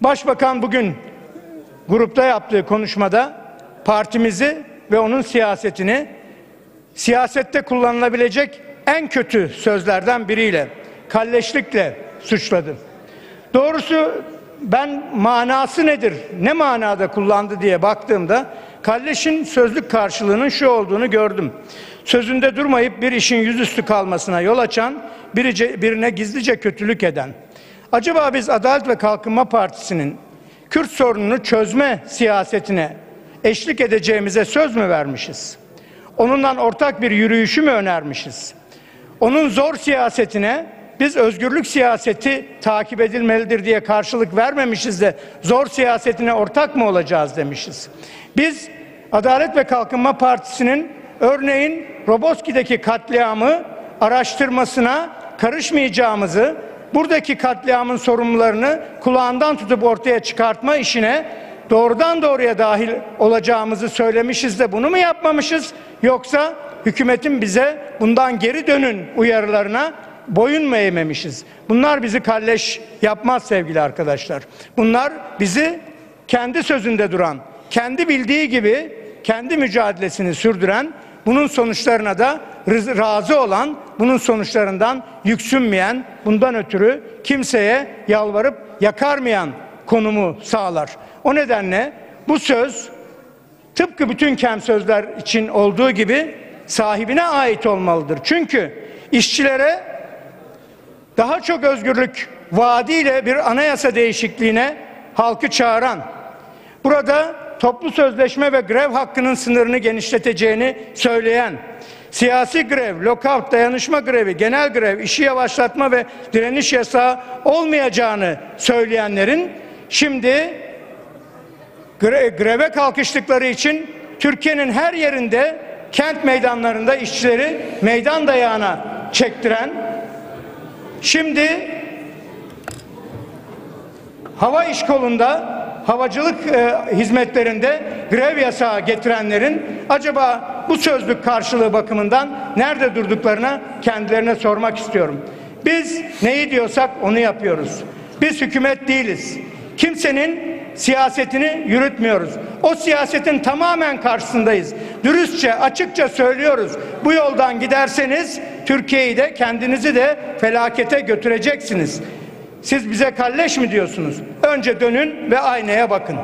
Başbakan bugün grupta yaptığı konuşmada partimizi ve onun siyasetini siyasette kullanılabilecek en kötü sözlerden biriyle, kalleşlikle suçladı. Doğrusu ben manası nedir, ne manada kullandı diye baktığımda kalleşin sözlük karşılığının şu olduğunu gördüm. Sözünde durmayıp bir işin yüzüstü kalmasına yol açan, birine gizlice kötülük eden. Acaba biz Adalet ve Kalkınma Partisi'nin Kürt sorununu çözme siyasetine eşlik edeceğimize söz mü vermişiz? Onunla ortak bir yürüyüşü mü önermişiz? Onun zor siyasetine biz özgürlük siyaseti takip edilmelidir diye karşılık vermemişiz de zor siyasetine ortak mı olacağız demişiz. Biz Adalet ve Kalkınma Partisi'nin örneğin Roboski'deki katliamı araştırmasına karışmayacağımızı, buradaki katliamın sorumlularını kulağından tutup ortaya çıkartma işine doğrudan doğruya dahil olacağımızı söylemişiz de bunu mu yapmamışız? Yoksa hükümetin bize bundan geri dönün uyarılarına boyun mu eğmemişiz? Bunlar bizi kalleş yapmaz sevgili arkadaşlar. Bunlar bizi kendi sözünde duran, kendi bildiği gibi kendi mücadelesini sürdüren, bunun sonuçlarına da razı olan, bunun sonuçlarından yüksünmeyen, bundan ötürü kimseye yalvarıp yakarmayan konumu sağlar. O nedenle bu söz tıpkı bütün kem sözler için olduğu gibi sahibine ait olmalıdır. Çünkü işçilere daha çok özgürlük vaadiyle bir anayasa değişikliğine halkı çağıran, burada toplu sözleşme ve grev hakkının sınırını genişleteceğini söyleyen, siyasi grev, lockout, dayanışma grevi, genel grev, işi yavaşlatma ve direniş yasağı olmayacağını söyleyenlerin şimdi gre- greve kalkıştıkları için Türkiye'nin her yerinde kent meydanlarında işçileri meydan dayağına çektiren şimdi hava iş kolunda havacılık e, hizmetlerinde grev yasağı getirenlerin acaba bu sözlük karşılığı bakımından nerede durduklarına kendilerine sormak istiyorum. Biz neyi diyorsak onu yapıyoruz. Biz hükümet değiliz. Kimsenin siyasetini yürütmüyoruz. O siyasetin tamamen karşısındayız. Dürüstçe, açıkça söylüyoruz. Bu yoldan giderseniz Türkiye'yi de kendinizi de felakete götüreceksiniz. Siz bize kalleş mi diyorsunuz? Önce dönün ve aynaya bakın.